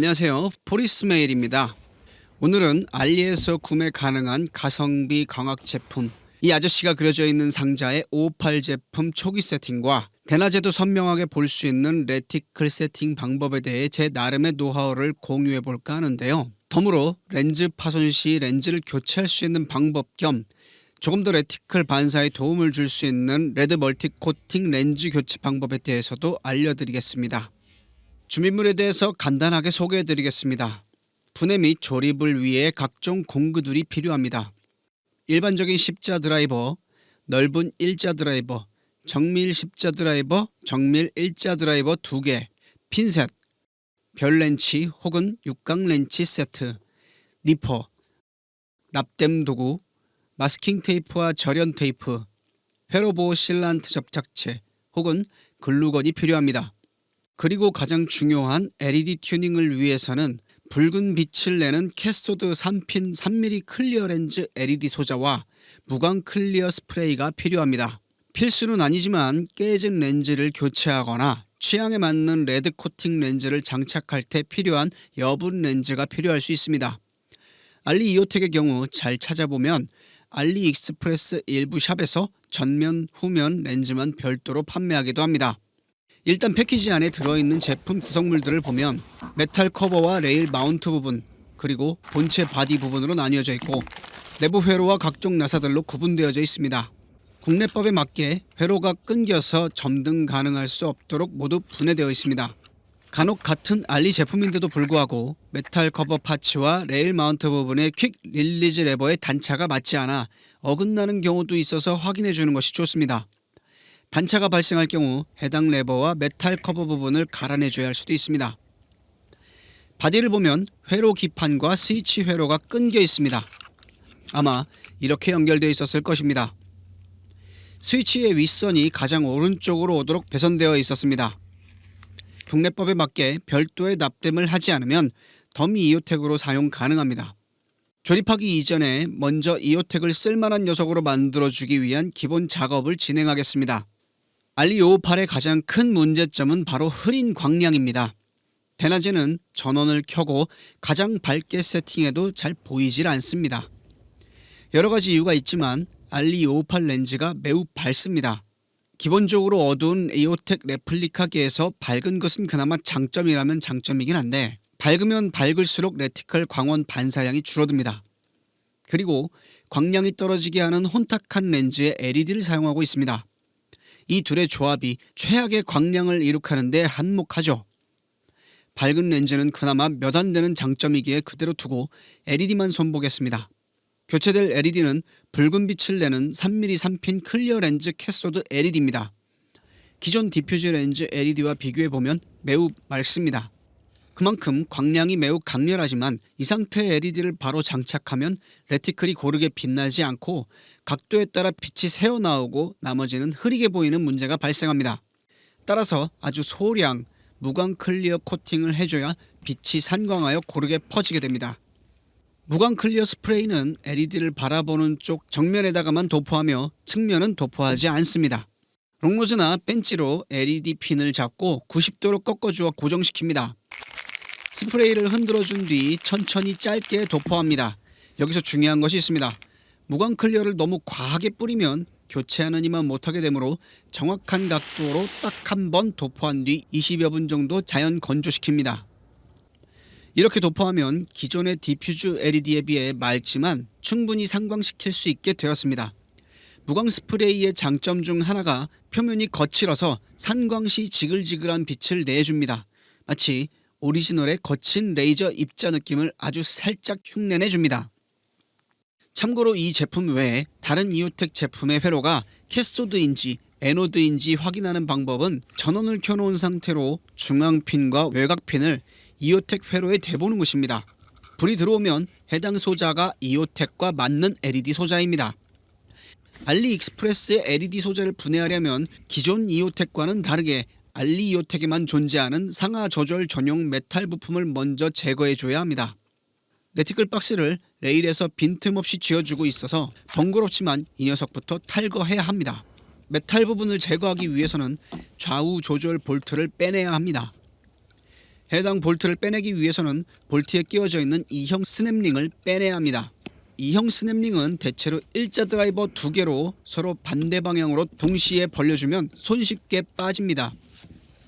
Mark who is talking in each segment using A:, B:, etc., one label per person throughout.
A: 안녕하세요. 포리스메일입니다. 오늘은 알리에서 구매 가능한 가성비 광학 제품 이 아저씨가 그려져 있는 상자의 558 제품 초기 세팅과 대낮에도 선명하게 볼 수 있는 레티클 세팅 방법에 대해 제 나름의 노하우를 공유해 볼까 하는데요. 덤으로 렌즈 파손 시 렌즈를 교체할 수 있는 방법 겸 조금 더 레티클 반사에 도움을 줄 수 있는 레드 멀티 코팅 렌즈 교체 방법에 대해서도 알려드리겠습니다. 준비물에 대해서 간단하게 소개해 드리겠습니다. 분해 및 조립을 위해 각종 공구들이 필요합니다. 일반적인 십자 드라이버, 넓은 일자 드라이버, 정밀 십자 드라이버, 정밀 일자 드라이버 2개, 핀셋, 별 렌치 혹은 육각 렌치 세트, 니퍼, 납땜 도구, 마스킹 테이프와 절연 테이프, 회로 보호 실란트 접착체 혹은 글루건이 필요합니다. 그리고 가장 중요한 LED 튜닝을 위해서는 붉은 빛을 내는 캐소드 3핀 3mm 클리어 렌즈 LED 소자와 무광 클리어 스프레이가 필요합니다. 필수는 아니지만 깨진 렌즈를 교체하거나 취향에 맞는 레드 코팅 렌즈를 장착할 때 필요한 여분 렌즈가 필요할 수 있습니다. 알리 이오텍의 경우 잘 찾아보면 알리 익스프레스 일부 샵에서 전면 후면 렌즈만 별도로 판매하기도 합니다. 일단 패키지 안에 들어있는 제품 구성물들을 보면 메탈 커버와 레일 마운트 부분 그리고 본체 바디 부분으로 나뉘어져 있고 내부 회로와 각종 나사들로 구분되어져 있습니다. 국내법에 맞게 회로가 끊겨서 점등 가능할 수 없도록 모두 분해되어 있습니다. 간혹 같은 알리 제품인데도 불구하고 메탈 커버 파츠와 레일 마운트 부분의 퀵 릴리즈 레버의 단차가 맞지 않아 어긋나는 경우도 있어서 확인해 주는 것이 좋습니다. 단차가 발생할 경우 해당 레버와 메탈 커버 부분을 갈아내 줘야 할 수도 있습니다. 바디를 보면 회로 기판과 스위치 회로가 끊겨 있습니다. 아마 이렇게 연결되어 있었을 것입니다. 스위치의 윗선이 가장 오른쪽으로 오도록 배선되어 있었습니다. 국내법에 맞게 별도의 납땜을 하지 않으면 더미 이오텍으로 사용 가능합니다. 조립하기 이전에 먼저 이오텍을 쓸만한 녀석으로 만들어주기 위한 기본 작업을 진행하겠습니다. 알리 558의 가장 큰 문제점은 바로 흐린 광량입니다. 대낮에는 전원을 켜고 가장 밝게 세팅해도 잘 보이질 않습니다. 여러 가지 이유가 있지만 알리 558 렌즈가 매우 밝습니다. 기본적으로 어두운 에오텍 레플리카계에서 밝은 것은 그나마 장점이라면 장점이긴 한데 밝으면 밝을수록 레티컬 광원 반사량이 줄어듭니다. 그리고 광량이 떨어지게 하는 혼탁한 렌즈에 LED를 사용하고 있습니다. 이 둘의 조합이 최악의 광량을 이룩하는데 한몫하죠. 밝은 렌즈는 그나마 몇 안 되는 장점이기에 그대로 두고 LED만 손보겠습니다. 교체될 LED는 붉은 빛을 내는 3mm 3핀 클리어 렌즈 캐소드 LED입니다. 기존 디퓨즈 렌즈 LED와 비교해보면 매우 맑습니다. 그만큼 광량이 매우 강렬하지만 이 상태의 LED를 바로 장착하면 레티클이 고르게 빛나지 않고 각도에 따라 빛이 새어나오고 나머지는 흐리게 보이는 문제가 발생합니다. 따라서 아주 소량 무광 클리어 코팅을 해줘야 빛이 산광하여 고르게 퍼지게 됩니다. 무광 클리어 스프레이는 LED를 바라보는 쪽 정면에다가만 도포하며 측면은 도포하지 않습니다. 롱노즈나 벤치로 LED 핀을 잡고 90도로 꺾어주어 고정시킵니다. 스프레이를 흔들어 준 뒤 천천히 짧게 도포합니다. 여기서 중요한 것이 있습니다. 무광 클리어를 너무 과하게 뿌리면 교체하는 이만 못하게 되므로 정확한 각도로 딱 한 번 도포한 뒤 20여 분 정도 자연 건조시킵니다. 이렇게 도포하면 기존의 디퓨즈 LED에 비해 맑지만 충분히 상광시킬 수 있게 되었습니다. 무광 스프레이의 장점 중 하나가 표면이 거칠어서 산광 시 지글지글한 빛을 내줍니다. 마치 오리지널의 거친 레이저 입자 느낌을 아주 살짝 흉내내 줍니다. 참고로 이 제품 외에 다른 이오텍 제품의 회로가 캐소드인지 에노드인지 확인하는 방법은 전원을 켜놓은 상태로 중앙핀과 외곽핀을 이오텍 회로에 대보는 것입니다. 불이 들어오면 해당 소자가 이오텍과 맞는 LED 소자입니다. 알리익스프레스의 LED 소재를 분해하려면 기존 이오텍과는 다르게 알리 이오텍에만 존재하는 상하 조절 전용 메탈 부품을 먼저 제거해 줘야 합니다. 레티클 박스를 레일에서 빈틈없이 쥐어주고 있어서 번거롭지만 이 녀석부터 탈거해야 합니다. 메탈 부분을 제거하기 위해서는 좌우 조절 볼트를 빼내야 합니다. 해당 볼트를 빼내기 위해서는 볼트에 끼워져 있는 E형 스냅링을 빼내야 합니다. E형 스냅링은 대체로 일자 드라이버 두 개로 서로 반대 방향으로 동시에 벌려주면 손쉽게 빠집니다.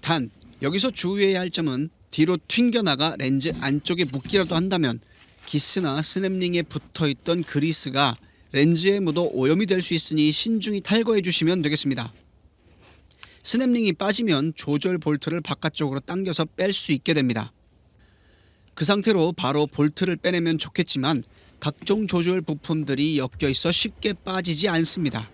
A: 단 여기서 주의해야 할 점은 뒤로 튕겨나가 렌즈 안쪽에 묻기라도 한다면 기스나 스냅링에 붙어있던 그리스가 렌즈에 묻어 오염이 될 수 있으니 신중히 탈거해 주시면 되겠습니다. 스냅링이 빠지면 조절 볼트를 바깥쪽으로 당겨서 뺄 수 있게 됩니다. 그 상태로 바로 볼트를 빼내면 좋겠지만 각종 조절 부품들이 엮여 있어 쉽게 빠지지 않습니다.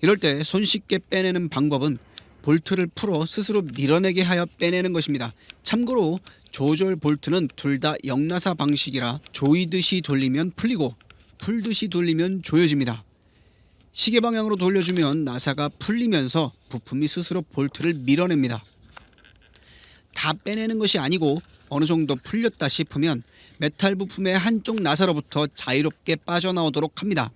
A: 이럴 때 손쉽게 빼내는 방법은 볼트를 풀어 스스로 밀어내게 하여 빼내는 것입니다. 참고로 조절 볼트는 둘 다 역나사 방식이라 조이듯이 돌리면 풀리고 풀듯이 돌리면 조여집니다. 시계 방향으로 돌려주면 나사가 풀리면서 부품이 스스로 볼트를 밀어냅니다. 다 빼내는 것이 아니고 어느 정도 풀렸다 싶으면 메탈 부품의 한쪽 나사로부터 자유롭게 빠져나오도록 합니다.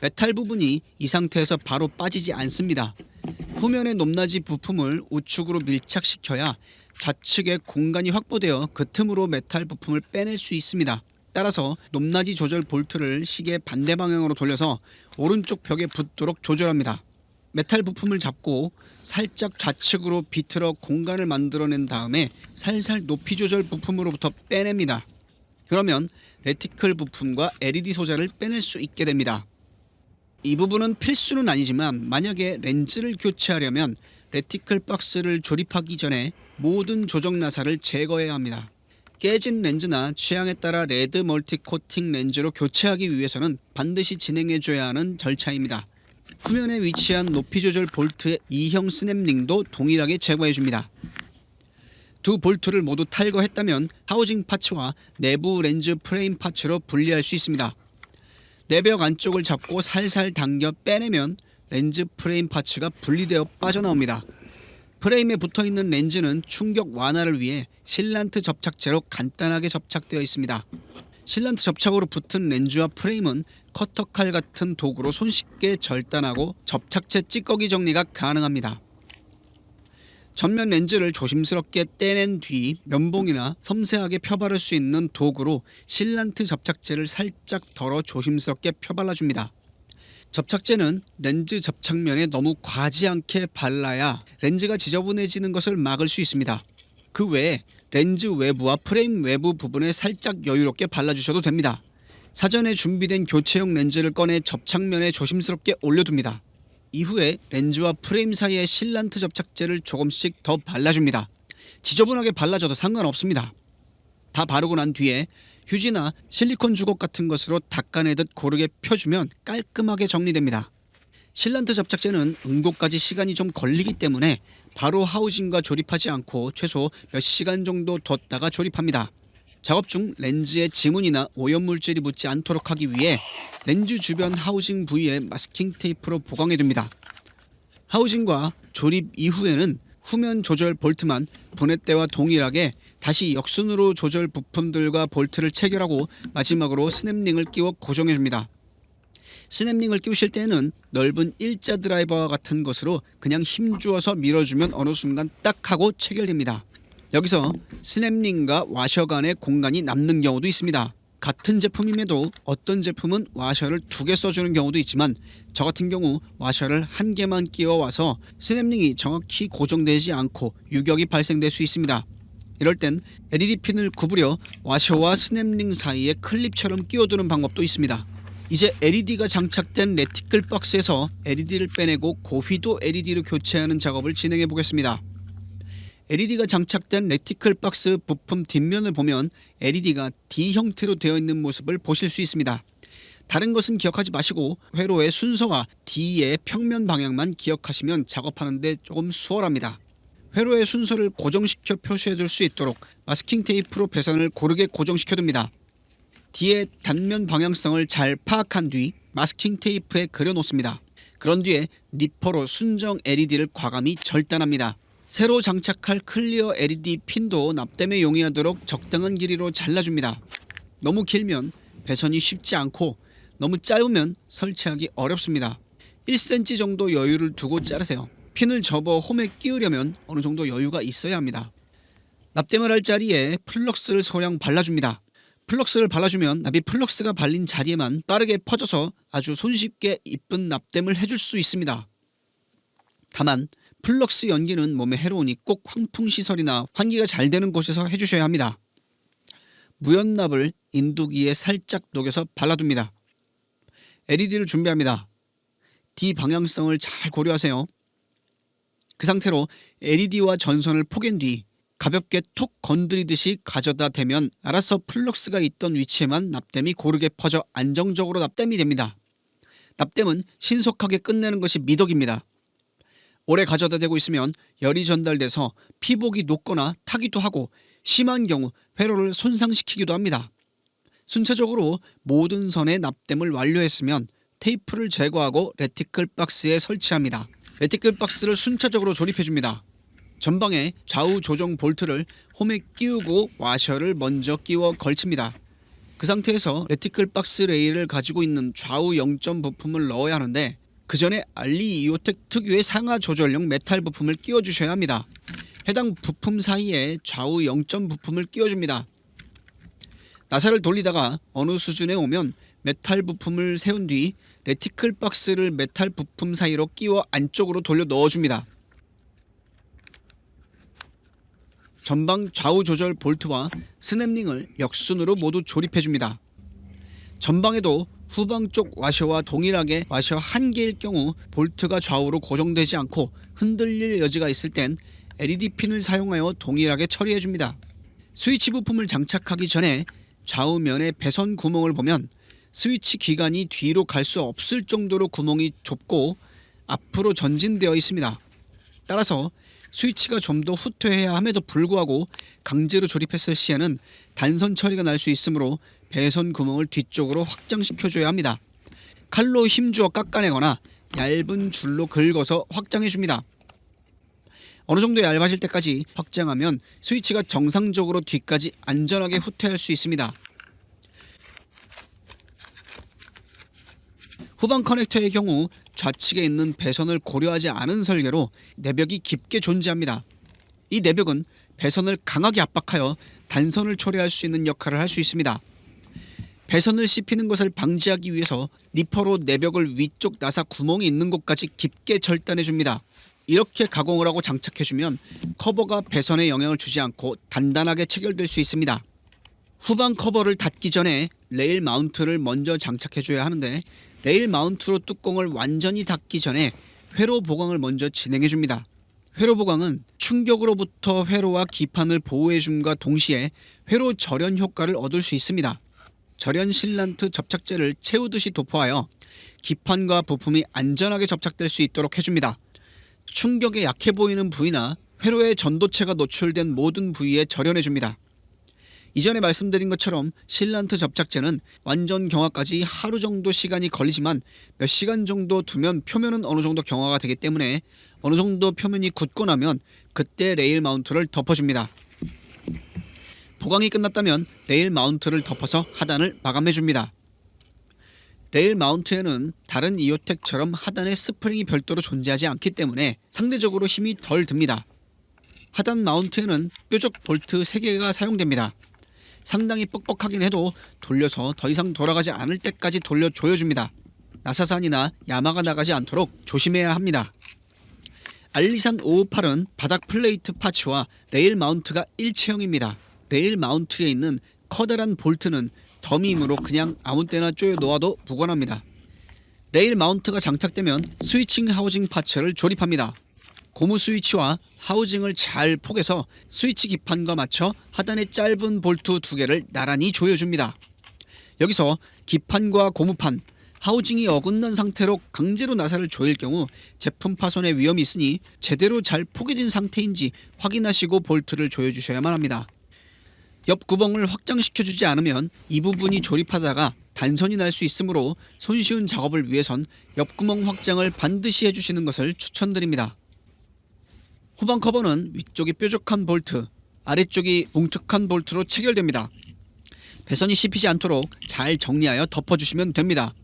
A: 메탈 부분이 이 상태에서 바로 빠지지 않습니다. 후면의 높낮이 부품을 우측으로 밀착시켜야 좌측에 공간이 확보되어 그 틈으로 메탈 부품을 빼낼 수 있습니다. 따라서 높낮이 조절 볼트를 시계 반대 방향으로 돌려서 오른쪽 벽에 붙도록 조절합니다. 메탈 부품을 잡고 살짝 좌측으로 비틀어 공간을 만들어낸 다음에 살살 높이 조절 부품으로부터 빼냅니다. 그러면 레티클 부품과 LED 소자를 빼낼 수 있게 됩니다. 이 부분은 필수는 아니지만 만약에 렌즈를 교체하려면 레티클 박스를 조립하기 전에 모든 조정 나사를 제거해야 합니다. 깨진 렌즈나 취향에 따라 레드 멀티 코팅 렌즈로 교체하기 위해서는 반드시 진행해줘야 하는 절차입니다. 후면에 위치한 높이 조절 볼트의 2형 스냅링도 동일하게 제거해줍니다. 두 볼트를 모두 탈거했다면 하우징 파츠와 내부 렌즈 프레임 파츠로 분리할 수 있습니다. 내벽 안쪽을 잡고 살살 당겨 빼내면 렌즈 프레임 파츠가 분리되어 빠져나옵니다. 프레임에 붙어있는 렌즈는 충격 완화를 위해 실란트 접착제로 간단하게 접착되어 있습니다. 실란트 접착으로 붙은 렌즈와 프레임은 커터칼 같은 도구로 손쉽게 절단하고 접착제 찌꺼기 정리가 가능합니다. 전면 렌즈를 조심스럽게 떼낸 뒤 면봉이나 섬세하게 펴바를 수 있는 도구로 실란트 접착제를 살짝 덜어 조심스럽게 펴발라줍니다. 접착제는 렌즈 접착면에 너무 과지 않게 발라야 렌즈가 지저분해지는 것을 막을 수 있습니다. 그 외에 렌즈 외부와 프레임 외부 부분에 살짝 여유롭게 발라주셔도 됩니다. 사전에 준비된 교체용 렌즈를 꺼내 접착면에 조심스럽게 올려둡니다. 이후에 렌즈와 프레임 사이에 실란트 접착제를 조금씩 더 발라줍니다. 지저분하게 발라줘도 상관없습니다. 다 바르고 난 뒤에 휴지나 실리콘 주걱 같은 것으로 닦아내듯 고르게 펴주면 깔끔하게 정리됩니다. 실란트 접착제는 응고까지 시간이 좀 걸리기 때문에 바로 하우징과 조립하지 않고 최소 몇 시간 정도 뒀다가 조립합니다. 작업 중 렌즈에 지문이나 오염물질이 묻지 않도록 하기 위해 렌즈 주변 하우징 부위에 마스킹 테이프로 보강해 둡니다. 하우징과 조립 이후에는 후면 조절 볼트만 분해대와 동일하게 다시 역순으로 조절 부품들과 볼트를 체결하고 마지막으로 스냅링을 끼워 고정해 줍니다. 스냅링을 끼우실 때는 넓은 일자 드라이버와 같은 것으로 그냥 힘 주어서 밀어주면 어느 순간 딱 하고 체결됩니다. 여기서 스냅링과 와셔 간의 공간이 남는 경우도 있습니다. 같은 제품임에도 어떤 제품은 와셔를 두 개 써주는 경우도 있지만 저 같은 경우 와셔를 한 개만 끼워 와서 스냅링이 정확히 고정되지 않고 유격이 발생될 수 있습니다. 이럴 땐 LED 핀을 구부려 와셔와 스냅링 사이에 클립처럼 끼워두는 방법도 있습니다. 이제 LED가 장착된 레티클 박스에서 LED를 빼내고 고휘도 LED로 교체하는 작업을 진행해 보겠습니다. LED가 장착된 레티클 박스 부품 뒷면을 보면 LED가 D 형태로 되어 있는 모습을 보실 수 있습니다. 다른 것은 기억하지 마시고 회로의 순서와 D의 평면 방향만 기억하시면 작업하는데 조금 수월합니다. 회로의 순서를 고정시켜 표시해 줄 수 있도록 마스킹 테이프로 배선을 고르게 고정시켜 둡니다. D의 단면 방향성을 잘 파악한 뒤 마스킹 테이프에 그려 놓습니다. 그런 뒤에 니퍼로 순정 LED를 과감히 절단합니다. 새로 장착할 클리어 LED 핀도 납땜에 용이하도록 적당한 길이로 잘라줍니다. 너무 길면 배선이 쉽지 않고 너무 짧으면 설치하기 어렵습니다. 1cm 정도 여유를 두고 자르세요. 핀을 접어 홈에 끼우려면 어느 정도 여유가 있어야 합니다. 납땜을 할 자리에 플럭스를 소량 발라줍니다. 플럭스를 발라주면 납이 플럭스가 발린 자리에만 빠르게 퍼져서 아주 손쉽게 이쁜 납땜을 해줄 수 있습니다. 다만 플럭스 연기는 몸에 해로우니 꼭 환풍 시설이나 환기가 잘 되는 곳에서 해주셔야 합니다. 무연납을 인두기에 살짝 녹여서 발라둡니다. LED를 준비합니다. D 방향성을 잘 고려하세요. 그 상태로 LED와 전선을 포갠 뒤 가볍게 톡 건드리듯이 가져다 대면 알아서 플럭스가 있던 위치에만 납땜이 고르게 퍼져 안정적으로 납땜이 됩니다. 납땜은 신속하게 끝내는 것이 미덕입니다. 오래 가져다 대고 있으면 열이 전달돼서 피복이 녹거나 타기도 하고 심한 경우 회로를 손상시키기도 합니다. 순차적으로 모든 선의 납땜을 완료했으면 테이프를 제거하고 레티클 박스에 설치합니다. 레티클 박스를 순차적으로 조립해줍니다. 전방에 좌우 조정 볼트를 홈에 끼우고 와셔를 먼저 끼워 걸칩니다. 그 상태에서 레티클 박스 레일을 가지고 있는 좌우 0점 부품을 넣어야 하는데 그 전에 알리 이오텍 특유의 상하 조절용 메탈 부품을 끼워 주셔야 합니다. 해당 부품 사이에 좌우 0점 부품을 끼워줍니다. 나사를 돌리다가 어느 수준에 오면 메탈 부품을 세운 뒤 레티클 박스를 메탈 부품 사이로 끼워 안쪽으로 돌려 넣어줍니다. 전방 좌우 조절 볼트와 스냅링을 역순으로 모두 조립해줍니다. 전방에도 후방 쪽 와셔와 동일하게 와셔 한 개일 경우 볼트가 좌우로 고정되지 않고 흔들릴 여지가 있을 땐 LED 핀을 사용하여 동일하게 처리해 줍니다. 스위치 부품을 장착하기 전에 좌우면의 배선 구멍을 보면 스위치 기관이 뒤로 갈 수 없을 정도로 구멍이 좁고 앞으로 전진되어 있습니다. 따라서 스위치가 좀 더 후퇴해야 함에도 불구하고 강제로 조립했을 시에는 단선 처리가 날 수 있으므로 배선 구멍을 뒤쪽으로 확장시켜줘야 합니다. 칼로 힘주어 깎아내거나 얇은 줄로 긁어서 확장해줍니다. 어느 정도 얇아질 때까지 확장하면 스위치가 정상적으로 뒤까지 안전하게 후퇴할 수 있습니다. 후방 커넥터의 경우 좌측에 있는 배선을 고려하지 않은 설계로 내벽이 깊게 존재합니다. 이 내벽은 배선을 강하게 압박하여 단선을 초래할 수 있는 역할을 할 수 있습니다. 배선을 씹히는 것을 방지하기 위해서 니퍼로 내벽을 위쪽 나사 구멍이 있는 곳까지 깊게 절단해 줍니다. 이렇게 가공을 하고 장착해 주면 커버가 배선에 영향을 주지 않고 단단하게 체결될 수 있습니다. 후방 커버를 닫기 전에 레일 마운트를 먼저 장착해 줘야 하는데 레일 마운트로 뚜껑을 완전히 닫기 전에 회로 보강을 먼저 진행해 줍니다. 회로 보강은 충격으로부터 회로와 기판을 보호해 줌과 동시에 회로 절연 효과를 얻을 수 있습니다. 절연 실란트 접착제를 채우듯이 도포하여 기판과 부품이 안전하게 접착될 수 있도록 해줍니다. 충격에 약해 보이는 부위나 회로의 전도체가 노출된 모든 부위에 절연해줍니다. 이전에 말씀드린 것처럼 실란트 접착제는 완전 경화까지 하루 정도 시간이 걸리지만 몇 시간 정도 두면 표면은 어느 정도 경화가 되기 때문에 어느 정도 표면이 굳고 나면 그때 레일 마운트를 덮어줍니다. 보강이 끝났다면 레일 마운트를 덮어서 하단을 마감해줍니다. 레일 마운트에는 다른 이오텍처럼 하단에 스프링이 별도로 존재하지 않기 때문에 상대적으로 힘이 덜 듭니다. 하단 마운트에는 뾰족 볼트 3개가 사용됩니다. 상당히 뻑뻑하긴 해도 돌려서 더 이상 돌아가지 않을 때까지 돌려 조여줍니다. 나사산이나 야마가 나가지 않도록 조심해야 합니다. 알리산 558은 바닥 플레이트 파츠와 레일 마운트가 일체형입니다. 레일 마운트에 있는 커다란 볼트는 더미임으로 그냥 아무 때나 쪼여 놓아도 무관합니다. 레일 마운트가 장착되면 스위칭 하우징 파츠를 조립합니다. 고무 스위치와 하우징을 잘 포개서 스위치 기판과 맞춰 하단에 짧은 볼트 두 개를 나란히 조여줍니다. 여기서 기판과 고무판, 하우징이 어긋난 상태로 강제로 나사를 조일 경우 제품 파손의 위험이 있으니 제대로 잘 포개진 상태인지 확인하시고 볼트를 조여주셔야만 합니다. 옆 구멍을 확장시켜주지 않으면 이 부분이 조립하다가 단선이 날 수 있으므로 손쉬운 작업을 위해선 옆구멍 확장을 반드시 해주시는 것을 추천드립니다. 후방 커버는 위쪽이 뾰족한 볼트, 아래쪽이 뭉툭한 볼트로 체결됩니다. 배선이 씹히지 않도록 잘 정리하여 덮어주시면 됩니다.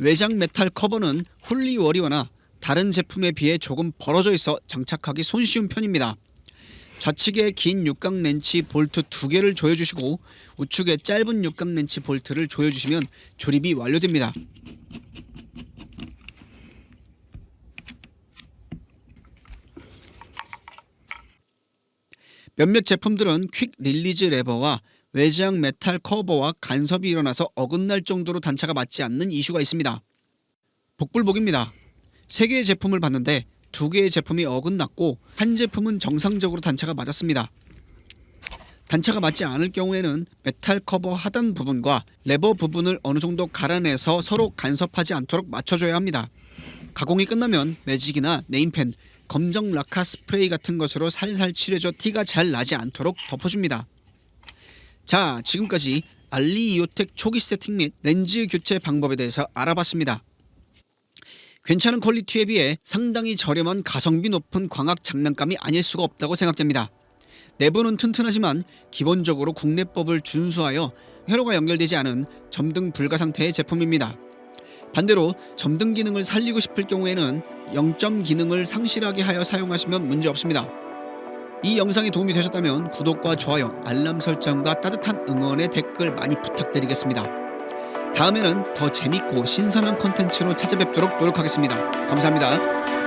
A: 외장 메탈 커버는 홀리워리어나 다른 제품에 비해 조금 벌어져 있어 장착하기 손쉬운 편입니다. 좌측에 긴 육각 렌치 볼트 두 개를 조여주시고 우측에 짧은 육각 렌치 볼트를 조여주시면 조립이 완료됩니다. 몇몇 제품들은 퀵 릴리즈 레버와 외장 메탈 커버와 간섭이 일어나서 어긋날 정도로 단차가 맞지 않는 이슈가 있습니다. 복불복입니다. 세 개의 제품을 봤는데 두 개의 제품이 어긋났고 한 제품은 정상적으로 단차가 맞았습니다. 단차가 맞지 않을 경우에는 메탈 커버 하단 부분과 레버 부분을 어느 정도 갈아내서 서로 간섭하지 않도록 맞춰줘야 합니다. 가공이 끝나면 매직이나 네임펜, 검정 라카 스프레이 같은 것으로 살살 칠해줘 티가 잘 나지 않도록 덮어줍니다. 자, 지금까지 알리 이오텍 초기 세팅 및 렌즈 교체 방법에 대해서 알아봤습니다. 괜찮은 퀄리티에 비해 상당히 저렴한 가성비 높은 광학 장난감이 아닐 수가 없다고 생각됩니다. 내부는 튼튼하지만 기본적으로 국내법을 준수하여 회로가 연결되지 않은 점등 불가 상태의 제품입니다. 반대로 점등 기능을 살리고 싶을 경우에는 0점 기능을 상실하게 하여 사용하시면 문제 없습니다. 이 영상이 도움이 되셨다면 구독과 좋아요, 알람 설정과 따뜻한 응원의 댓글 많이 부탁드리겠습니다. 다음에는 더 재밌고 신선한 컨텐츠로 찾아뵙도록 노력하겠습니다. 감사합니다.